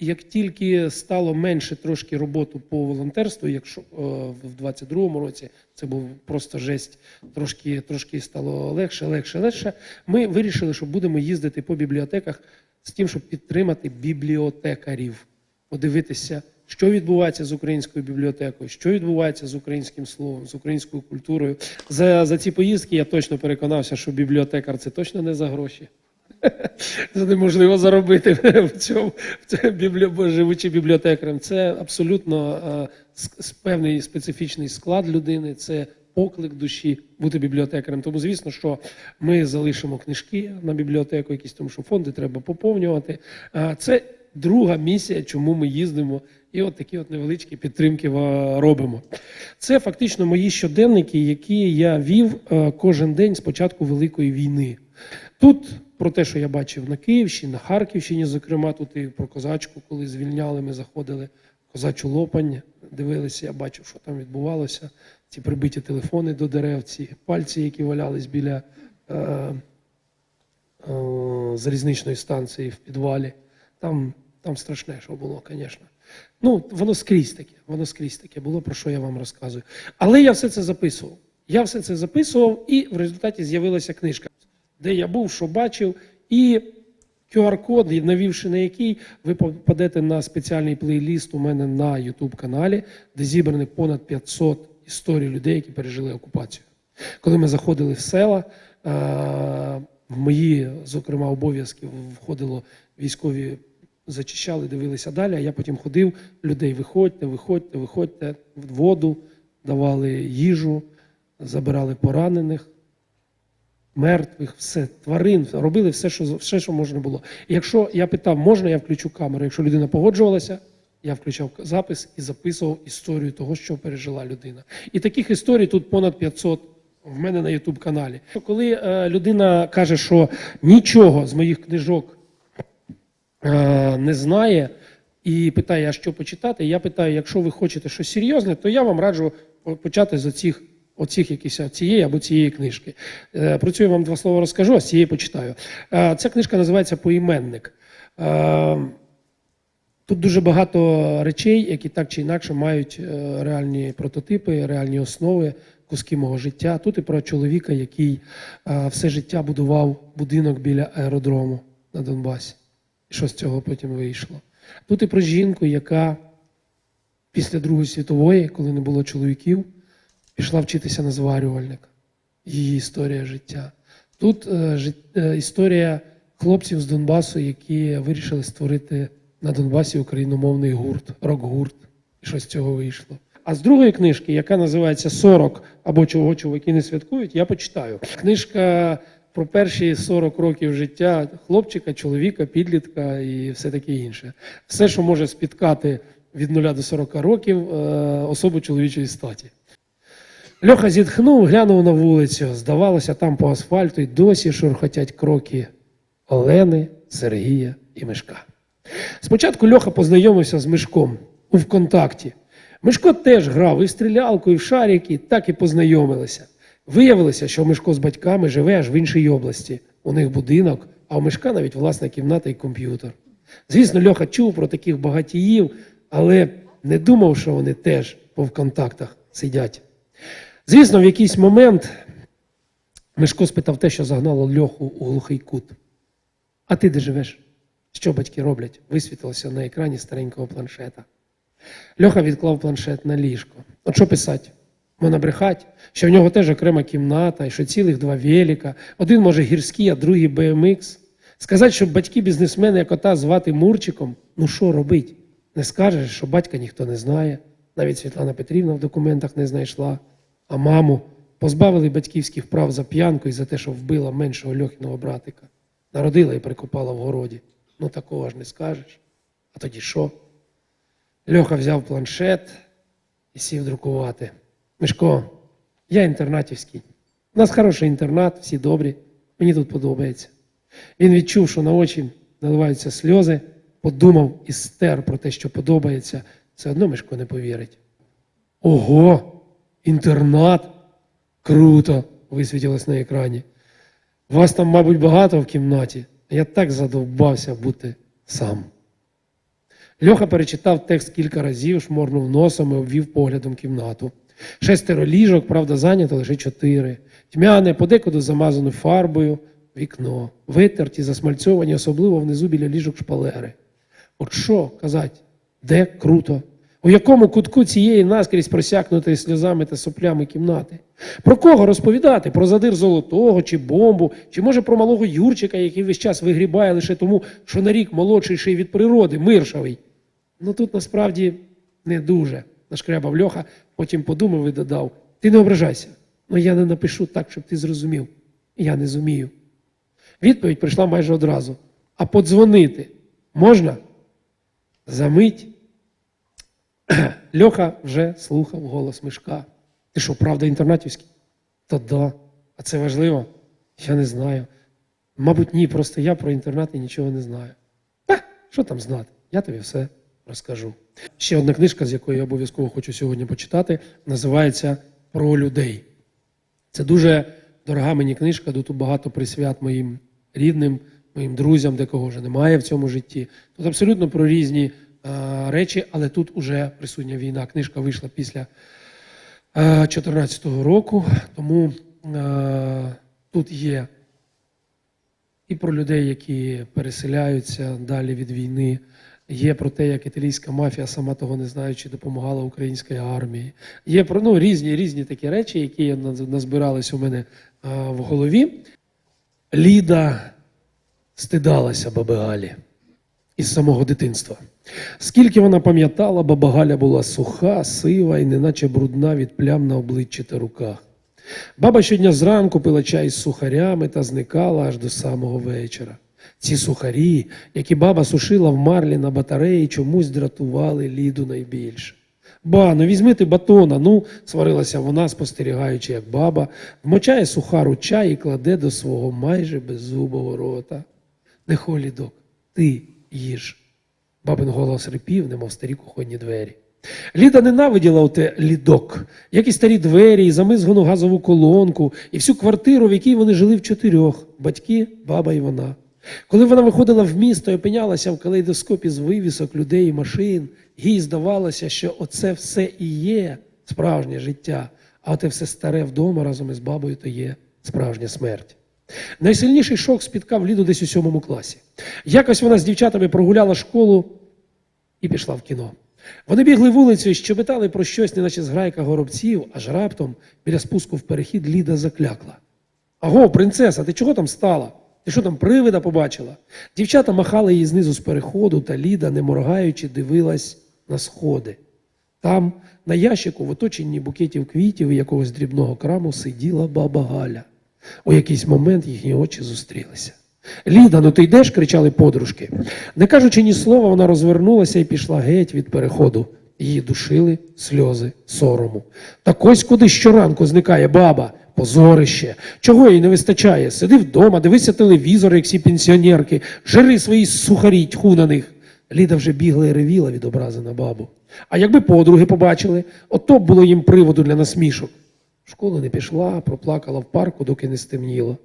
як тільки стало менше трошки роботу по волонтерству, якщо е, в 22-му році це був просто жесть, трошки, трошки стало легше, легше, легше. Ми вирішили, що будемо їздити по бібліотеках з тим, щоб підтримати бібліотекарів, подивитися, що відбувається з українською бібліотекою, що відбувається з українським словом, з українською культурою. За, за ці поїздки я точно переконався, що бібліотекар це точно не за гроші. Це неможливо заробити в цьому в біблі... живучи бібліотекарем. Це абсолютно е, певний специфічний склад людини, це поклик душі бути бібліотекарем. Тому, звісно, що ми залишимо книжки на бібліотеку, якісь тому, що фонди треба поповнювати. Е, Це друга місія, чому ми їздимо. І от такі от невеличкі підтримки е, робимо. Це фактично мої щоденники, які я вів кожен день з початку Великої війни. Тут про те, що я бачив на Київщині, на Харківщині, зокрема, тут і про козачку, коли звільняли, ми заходили в козачу лопань, дивилися, я бачив, що там відбувалося. Ці прибиті телефони до дерев, ці пальці, які валялись біля е, е, залізничної станції в підвалі. Там, там страшне, що було, звісно. Ну, воно скрізь таке, воно скрізь таке було, про що я вам розказую. Але я все це записував. Я все це записував, і в результаті з'явилася книжка, де я був, що бачив, і QR-код, навівши на який, ви попадете на спеціальний плейліст у мене на YouTube каналі, де зібрані понад 500 історій людей, які пережили окупацію. Коли ми заходили в села, е, в мої, зокрема, обов'язки входило військові зачищали, дивилися далі. А я потім ходив, людей виходьте, виходьте, виходьте в воду, давали їжу, забирали поранених, мертвих, все, тварин, робили все, що, все, що можна було. І якщо я питав, можна, я включу камеру. Якщо людина погоджувалася, я включав запис і записував історію того, що пережила людина. І таких історій тут понад 500 в мене на YouTube каналі. Коли е, людина каже, що нічого з моїх книжок е, не знає і питає, а що почитати, я питаю, якщо ви хочете щось серйозне, то я вам раджу почати з оцих, оцих якісь цієї або цієї книжки. Е, Про цю я вам два слова розкажу, а з цієї почитаю. Е, Ця книжка називається Поіменник. Е, Тут дуже багато речей, які так чи інакше мають реальні прототипи, реальні основи, куски мого життя. Тут і про чоловіка, який все життя будував будинок біля аеродрому на Донбасі. І що з цього потім вийшло. Тут і про жінку, яка після Другої світової, коли не було чоловіків, пішла вчитися на зварювальника. Її історія життя. Тут е, е, історія хлопців з Донбасу, які вирішили створити на Донбасі україномовний гурт, рок-гурт. І що з цього вийшло. А з другої книжки, яка називається «40» або чого чоловіки не святкують, я почитаю. Книжка про перші 40 років життя хлопчика, чоловіка, підлітка і все таке інше. Все, що може спіткати від 0 до 40 років е, особу чоловічої статі. Льоха зітхнув, глянув на вулицю. Здавалося, там по асфальту й досі шурхотять кроки Олени, Сергія і Мишка. Спочатку Льоха познайомився з Мишком у ВКонтакті. Мишко теж грав і в стрілялку, і в шарики, так і познайомилися. Виявилося, що Мишко з батьками живе аж в іншій області. У них будинок, а у Мишка навіть власна кімната і комп'ютер. Звісно, Льоха чув про таких багатіїв, але не думав, що вони теж по ВКонтактах сидять. Звісно, в якийсь момент Мишко спитав те, що загнало Льоху у глухий кут. А ти де живеш? Що батьки роблять? Висвітилося на екрані старенького планшета. Льоха відклав планшет на ліжко. От що писати? Можна брехать, що в нього теж окрема кімната, і що цілих два велика. Один може гірський, а другий BMX. Сказати, що батьки бізнесмени як кота звати Мурчиком, ну що робить? Не скажеш, що батька ніхто не знає. Навіть Світлана Петрівна в документах не знайшла. А маму позбавили батьківських прав за п'янку і за те, що вбила меншого Льохіного братика. Народила і прикопала в городі. Ну такого ж не скажеш. А тоді що? Льоха взяв планшет і сів друкувати. Мишко, я інтернатівський. У нас хороший інтернат, всі добрі. Мені тут подобається. Він відчув, що на очі наливаються сльози, подумав і стер про те, що подобається. Все одно Мишко не повірить. Ого, інтернат! Круто! висвітилось на екрані. Вас там, мабуть, багато в кімнаті. Я так задовбався бути сам. Льоха перечитав текст кілька разів, шморнув носом і обвів поглядом кімнату. Шестеро ліжок, правда, зайнято лише чотири. Тьмяне, подекуди замазано фарбою, вікно, витерті, засмальцьовані, особливо внизу біля ліжок шпалери. От що казать, де круто? У якому кутку цієї наскрізь просякнутої сльозами та соплями кімнати? Про кого розповідати? Про задир золотого чи бомбу, чи може про малого Юрчика, який весь час вигрібає лише тому, що на рік молодший від природи, миршавий. Ну тут насправді не дуже, нашкрябав Льоха, потім подумав і додав: ти не ображайся, ну я не напишу так, щоб ти зрозумів. Я не зумію. Відповідь прийшла майже одразу. А подзвонити можна? Замить. Льоха вже слухав голос Мишка. Ти що, правда, інтернатівський? Та да. А це важливо? Я не знаю. Мабуть, ні, просто я про інтернати нічого не знаю. Та, що там знати? Я тобі все розкажу. Ще одна книжка, з якої я обов'язково хочу сьогодні почитати, називається Про людей. Це дуже дорога мені книжка, тут багато присвят моїм рідним, моїм друзям, де кого вже немає в цьому житті. Тут абсолютно про різні речі, але тут уже присутня війна. Книжка вийшла після 2014 року, тому е, тут є і про людей, які переселяються далі від війни. Є про те, як італійська мафія, сама того не знаючи, допомагала українській армії. Є про ну, різні різні такі речі, які назбирались у мене а, в голові. Ліда стидалася баби Галі із самого дитинства. Скільки вона пам'ятала, баба Галя була суха, сива і неначе брудна від плям на обличчі та руках. Баба щодня зранку пила чай з сухарями та зникала аж до самого вечора. Ці сухарі, які баба сушила в марлі на батареї, чомусь дратували Ліду найбільше. Ба, ну візьми ти батона, ну, сварилася вона, спостерігаючи, як баба вмочає сухар у чай і кладе до свого майже беззубого рота. Не холідок, ти їж. Бабин голос рипів, немов старі кухонні двері. Ліда ненавиділа оте лідок, як і старі двері, і замизгану газову колонку, і всю квартиру, в якій вони жили в чотирьох батьки, баба і вона. Коли вона виходила в місто і опинялася в калейдоскопі з вивісок людей і машин, їй здавалося, що оце все і є справжнє життя, а оте все старе вдома разом із бабою то є справжня смерть. Найсильніший шок спіткав Ліду десь у сьомому класі. Якось вона з дівчатами прогуляла школу і пішла в кіно. Вони бігли вулицею, щебетали про щось, неначе зграйка горобців, аж раптом біля спуску в перехід Ліда заклякла. Аго, принцеса, ти чого там стала? Ти що там привида побачила? Дівчата махали її знизу з переходу, та Ліда, не моргаючи, дивилась на сходи. Там, на ящику, в оточенні букетів квітів і якогось дрібного краму, сиділа баба Галя. У якийсь момент їхні очі зустрілися. Ліда, ну ти йдеш? кричали подружки. Не кажучи ні слова, вона розвернулася і пішла геть від переходу. Її душили сльози сорому. Так ось куди щоранку зникає баба, позорище. Чого їй не вистачає? Сиди вдома, дивися телевізор, як всі пенсіонерки, жири свої сухарі, тьху на них. Ліда вже бігла і ревіла від образи на бабу. А якби подруги побачили, ото б було їм приводу для насмішок. В школу не пішла, проплакала в парку, доки не стемніло.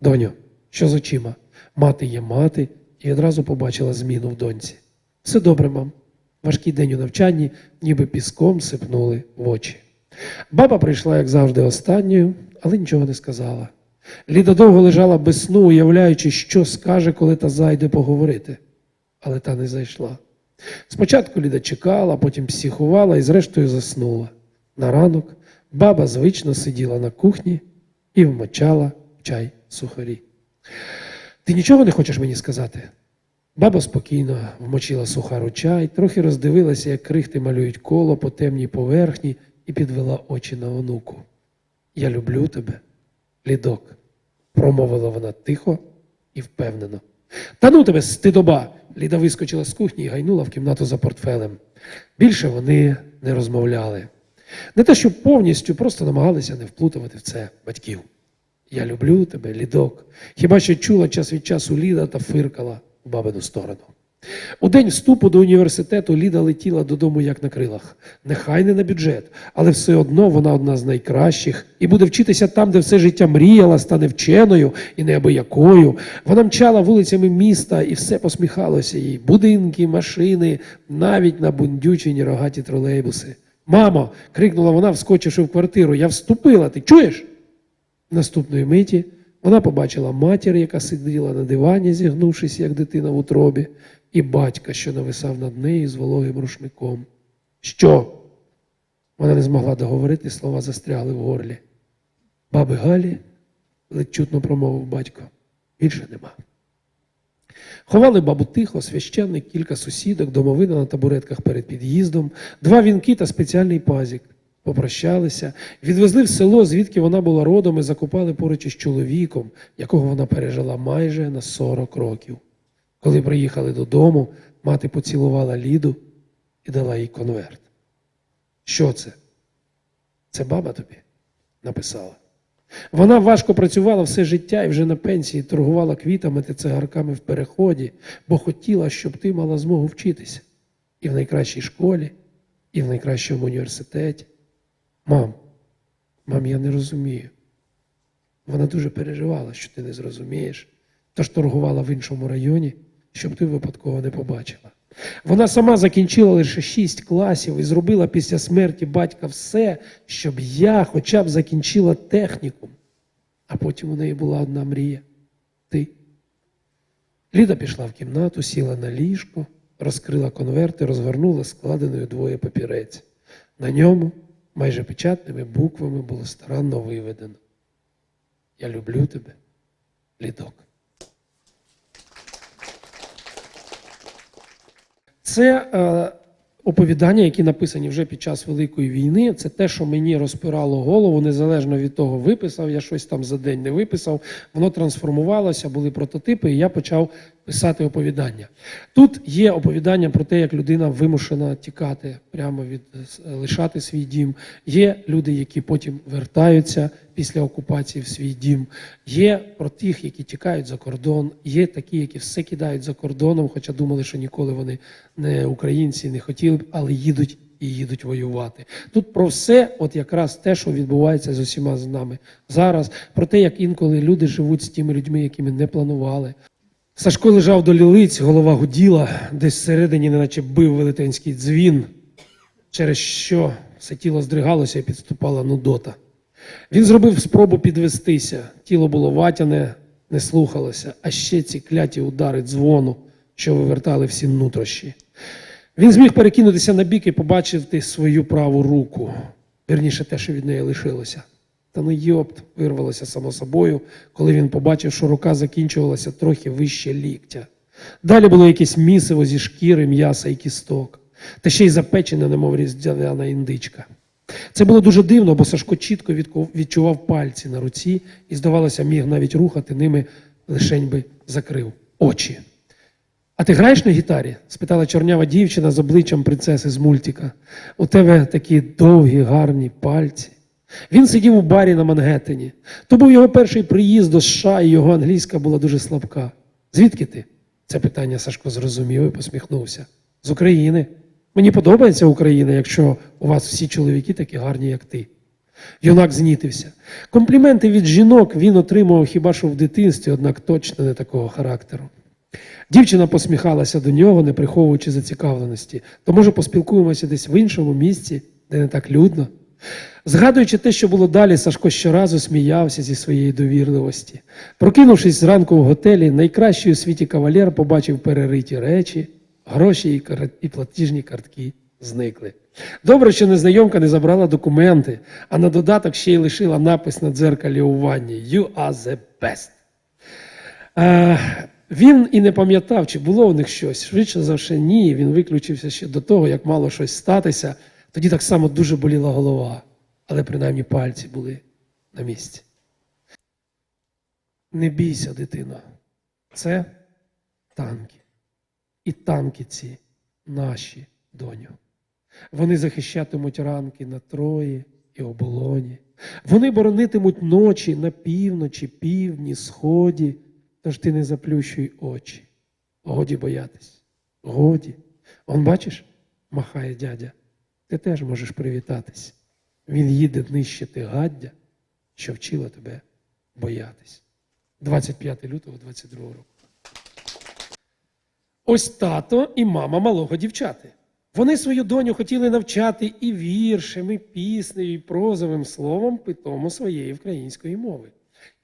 Доню, що з очима? Мати є мати, і одразу побачила зміну в доньці. Все добре, мам. Важкий день у навчанні, ніби піском сипнули в очі. Баба прийшла, як завжди, останньою, але нічого не сказала. Ліда довго лежала без сну, уявляючи, що скаже, коли та зайде поговорити. Але та не зайшла. Спочатку Ліда чекала, потім психувала і зрештою заснула. На ранок баба звично сиділа на кухні і вмочала чай сухарі. Ти нічого не хочеш мені сказати? Баба спокійно вмочила сухар у чай, трохи роздивилася, як крихти малюють коло по темній поверхні, і підвела очі на онуку. Я люблю тебе, лідок, промовила вона тихо і впевнено. Та ну тебе, стидоба! Ліда вискочила з кухні і гайнула в кімнату за портфелем. Більше вони не розмовляли. Не те, що повністю, просто намагалися не вплутувати в це батьків. Я люблю тебе, лідок. Хіба що чула час від часу Ліда та фиркала в бабину сторону. У день вступу до університету Ліда летіла додому як на крилах. Нехай не на бюджет, але все одно вона одна з найкращих і буде вчитися там, де все життя мріяла, стане вченою і неабиякою. Вона мчала вулицями міста і все посміхалося їй. Будинки, машини, навіть набундючені рогаті тролейбуси. Мамо, крикнула вона, вскочивши в квартиру. Я вступила, ти чуєш? Наступної миті вона побачила матір, яка сиділа на дивані, зігнувшись, як дитина в утробі, і батька, що нависав над нею з вологим рушником. Що? Вона не змогла договорити, слова застрягли в горлі. Баби Галі, ледь чутно промовив батько, більше нема. Ховали бабу тихо, священник, кілька сусідок, домовина на табуретках перед під'їздом, два вінки та спеціальний пазік. Попрощалися, відвезли в село, звідки вона була родом, і закопали поруч із чоловіком, якого вона пережила майже на 40 років. Коли приїхали додому, мати поцілувала Ліду і дала їй конверт. Що це? Це баба тобі написала. Вона важко працювала все життя і вже на пенсії торгувала квітами та цигарками в переході, бо хотіла, щоб ти мала змогу вчитися і в найкращій школі, і в найкращому університеті. Мам, мам, я не розумію. Вона дуже переживала, що ти не зрозумієш, тож торгувала в іншому районі, щоб ти випадково не побачила. Вона сама закінчила лише шість класів і зробила після смерті батька все, щоб я хоча б закінчила технікум. А потім у неї була одна мрія ти. Ліда пішла в кімнату, сіла на ліжко, розкрила конверт і розгорнула складеною двоє папірець. На ньому майже печатними буквами було старанно виведено. Я люблю тебе, лідок. Це е, оповідання, які написані вже під час Великої війни. Це те, що мені розпирало голову, незалежно від того, виписав я щось там за день не виписав. Воно трансформувалося, були прототипи, і я почав писати оповідання. Тут є оповідання про те, як людина вимушена тікати прямо від лишати свій дім. Є люди, які потім вертаються після окупації в свій дім. Є про тих, які тікають за кордон. Є такі, які все кидають за кордоном, хоча думали, що ніколи вони не українці, не хотіли б, але їдуть і їдуть воювати. Тут про все, от якраз те, що відбувається з усіма з нами зараз, про те, як інколи люди живуть з тими людьми, якими не планували. Сашко лежав до лілиць, голова гуділа, десь всередині, неначе бив велетенський дзвін, через що все тіло здригалося і підступала нудота. Він зробив спробу підвестися. Тіло було ватяне, не слухалося, а ще ці кляті удари дзвону, що вивертали всі нутрощі. Він зміг перекинутися на бік і побачити свою праву руку, вірніше те, що від неї лишилося. Та ну йопт, вирвалося само собою, коли він побачив, що рука закінчувалася трохи вище ліктя. Далі було якесь місиво зі шкіри, м'яса і кісток, та ще й запечене, немов різдвяна індичка. Це було дуже дивно, бо Сашко чітко відчував пальці на руці і, здавалося, міг навіть рухати ними, лишень би закрив очі. А ти граєш на гітарі? спитала чорнява дівчина з обличчям принцеси з мультика. У тебе такі довгі, гарні пальці. Він сидів у барі на Мангеттені. То був його перший приїзд до США, і його англійська була дуже слабка. Звідки ти? Це питання Сашко зрозумів і посміхнувся. З України. Мені подобається Україна, якщо у вас всі чоловіки такі гарні, як ти. Юнак знітився. Компліменти від жінок він отримував хіба що в дитинстві, однак точно не такого характеру. Дівчина посміхалася до нього, не приховуючи зацікавленості. То, може, поспілкуємося десь в іншому місці, де не так людно. Згадуючи те, що було далі, Сашко щоразу сміявся зі своєї довірливості. Прокинувшись зранку в готелі, найкращий у світі кавалер побачив перериті речі, гроші і платіжні картки зникли. Добре, що незнайомка не забрала документи, а на додаток ще й лишила напис на дзеркалі у ванні «You are the best». Е, він і не пам'ятав, чи було в них щось. Швидше за все, ні. Він виключився ще до того, як мало щось статися. Тоді так само дуже боліла голова, але принаймні пальці були на місці. Не бійся, дитино. Це танки. І танки ці наші, доню. Вони захищатимуть ранки на Трої і оболоні. Вони боронитимуть ночі на півночі, півдні, сході. Тож ти не заплющуй очі. Годі боятись. Годі. Он бачиш, махає дядя. Ти теж можеш привітатись. Він їде нищити гаддя, що вчила тебе боятись. 25 лютого 22 року. Ось тато і мама малого дівчати. Вони свою доню хотіли навчати і віршем, і піснею, і прозовим словом питому своєї української мови.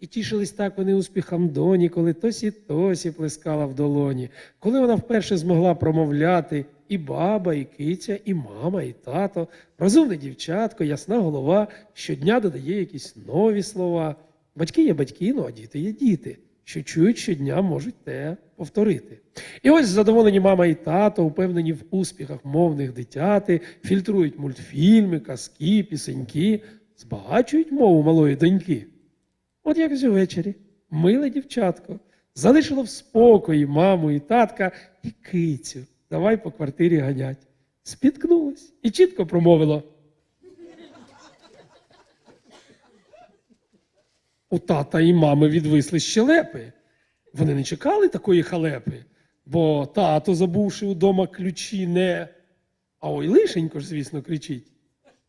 І тішились так вони успіхам доні, коли тосі тосі плескала в долоні, коли вона вперше змогла промовляти і баба, і киця, і мама, і тато, розумне дівчатко, ясна голова, щодня додає якісь нові слова. Батьки є батьки, ну а діти є діти, що чують щодня, можуть те повторити. І ось задоволені мама і тато, упевнені в успіхах мовних дитяти, фільтрують мультфільми, казки, пісеньки, збагачують мову малої доньки. От якось увечері миле дівчатко залишило в спокої маму і татка і кицю. Давай по квартирі ганять. Спіткнулось і чітко промовило. У тата і мами відвисли щелепи. Вони не чекали такої халепи, бо тато, забувши удома ключі, не. А ой, лишенько ж, звісно, кричить.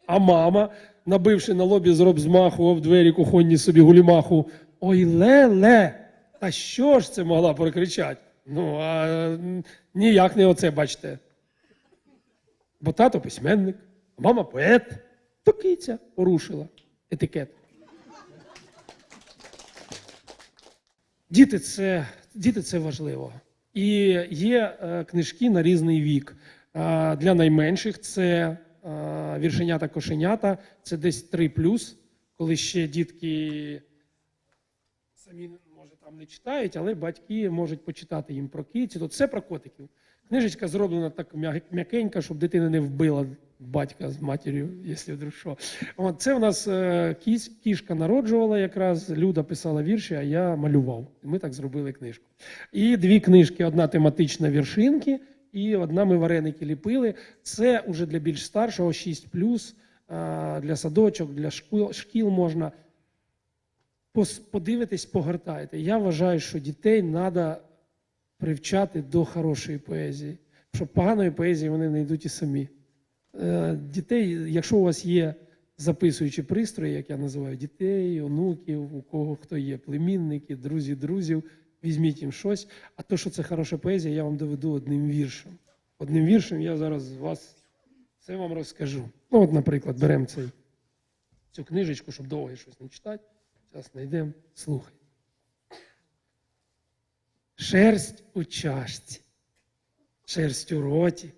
А мама, набивши на лобі з змаху об двері кухонні собі гулімаху, ой ле-ле, та що ж це могла прокричати? Ну, а ніяк не оце, бачите. Бо тато письменник, а мама поет, то порушила етикет. Діти це, діти це важливо. І є е, книжки на різний вік. Для найменших це віршенята кошенята, це десь 3 коли ще дітки самі може там не читають, але батьки можуть почитати їм про киці. То це про котиків. Книжечка зроблена так м'якенька, щоб дитина не вбила батька з матір'ю, якщо вдруг що. От це у нас е, кісь, кішка народжувала якраз, Люда писала вірші, а я малював. Ми так зробили книжку. І дві книжки: одна тематична віршинки, і одна ми вареники ліпили. Це вже для більш старшого 6 для садочок, для шкіл, шкіл можна. Подивитись, погортайте. Я вважаю, що дітей треба привчати до хорошої поезії. Щоб поганої поезії вони не йдуть і самі. Е, Дітей, якщо у вас є записуючі пристрої, як я називаю дітей, онуків, у кого хто є, племінники, друзі друзів, візьміть їм щось. А то, що це хороша поезія, я вам доведу одним віршем. Одним віршем я зараз вас це вам розкажу. Ну, от, наприклад, беремо цей, цю книжечку, щоб довго щось не читати. Зараз знайдемо, слухай. Шерсть у чашці, шерсть у роті,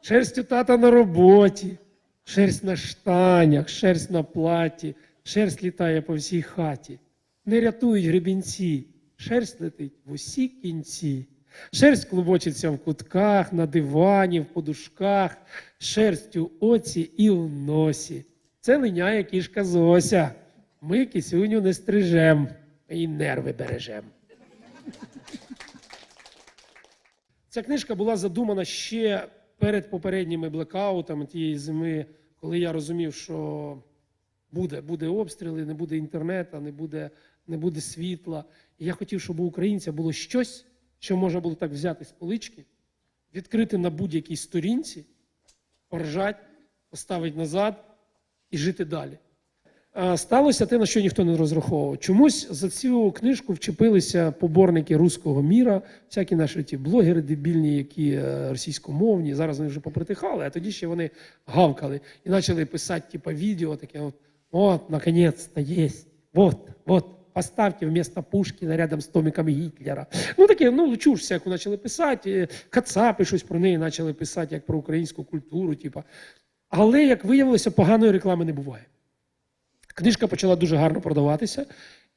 шерсть у тата на роботі, шерсть на штанях, шерсть на платі, шерсть літає по всій хаті. Не рятують гребінці, шерсть летить в усі кінці. Шерсть клубочиться в кутках, на дивані, в подушках, шерсть у оці і в носі. Це линяє кішка Зося. Ми кисюню не стрижем, і нерви бережем. Ця книжка була задумана ще перед попередніми блекаутами тієї зими, коли я розумів, що буде, буде обстріли, не буде інтернету, не буде, не буде світла. І я хотів, щоб у українця було щось, що можна було так взяти з полички, відкрити на будь-якій сторінці, поржати, поставити назад і жити далі. Сталося те, на що ніхто не розраховував. Чомусь за цю книжку вчепилися поборники руського міра, всякі наші ті блогери дебільні, які е, російськомовні. Зараз вони вже попритихали, а тоді ще вони гавкали і почали писати типа, відео таке: от, от, наконець-то є, от, от. Поставьте вместо Пушкіна рядом з томиком Гітлера. Ну таке, ну чуш всяку почали писати. е, Кацапи щось про неї почали писати, як про українську культуру. Типа. Але, як виявилося, поганої реклами не буває. Книжка почала дуже гарно продаватися,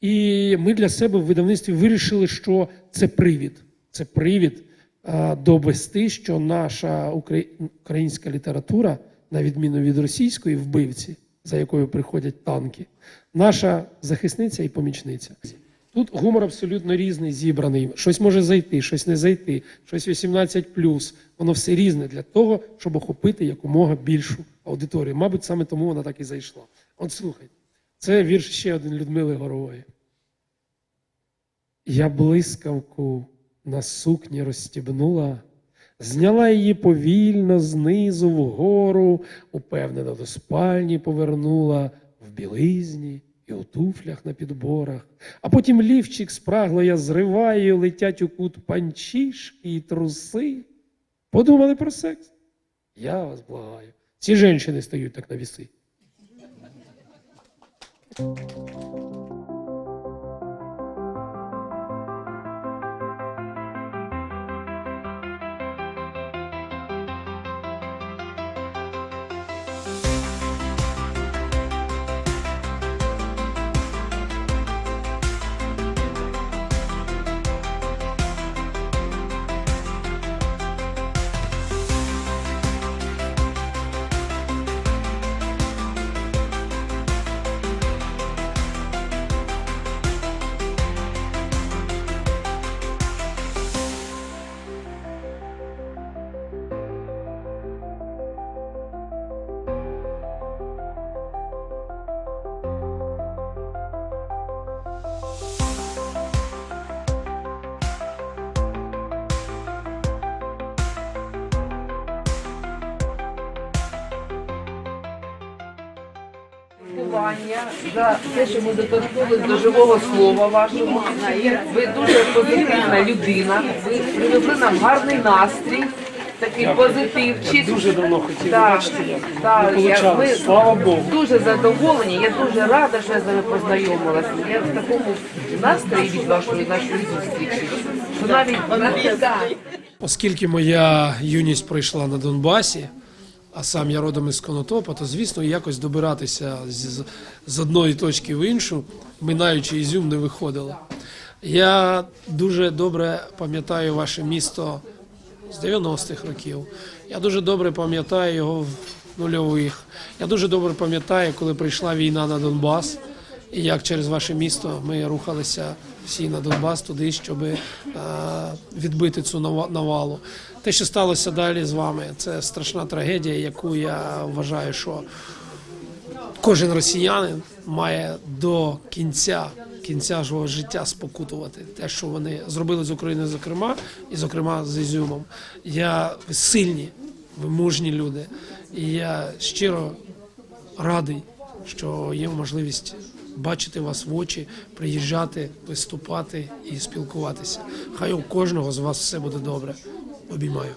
і ми для себе в видавництві вирішили, що це привід. Це привід а, довести, що наша укра- українська література, на відміну від російської вбивці, за якою приходять танки, наша захисниця і помічниця. Тут гумор абсолютно різний, зібраний. Щось може зайти, щось не зайти, щось 18 Воно все різне для того, щоб охопити якомога більшу аудиторію. Мабуть, саме тому вона так і зайшла. От слухайте, це вірш ще один Людмили Горової. Я блискавку на сукні розстібнула, Зняла її повільно знизу вгору, упевнено до спальні повернула в білизні і у туфлях на підборах. А потім лівчик спрагло я зриваю, летять у кут панчішки і труси. Подумали про секс? Я вас благаю. Ці жінки стають так на віси. За те, що ми доторкнулись до живого слова вашого. Ви дуже позитивна людина. Ви привезли нам гарний настрій, такий позитивчик. Дуже давно хотів Так, бачити, як так, я, ми Слава Богу. дуже задоволені. Я дуже рада, що я з вами познайомилася. Я в такому настрої від вашої нашої зустрічі, що навіть да. Оскільки моя юність пройшла на Донбасі, а сам я родом із Конотопа, то звісно якось добиратися з, з одної точки в іншу, минаючи Ізюм, не виходило. Я дуже добре пам'ятаю ваше місто з 90-х років. Я дуже добре пам'ятаю його в нульових. Я дуже добре пам'ятаю, коли прийшла війна на Донбас, і як через ваше місто ми рухалися всі на Донбас туди, щоб е, відбити цю нава- навалу. Те, що сталося далі з вами, це страшна трагедія, яку я вважаю, що кожен росіянин має до кінця кінця свого життя спокутувати те, що вони зробили з Україною, зокрема, і зокрема з Ізюмом. Я ви сильні, ви мужні люди, і я щиро радий, що є можливість бачити вас в очі, приїжджати, виступати і спілкуватися. Хай у кожного з вас все буде добре. Обіймаю.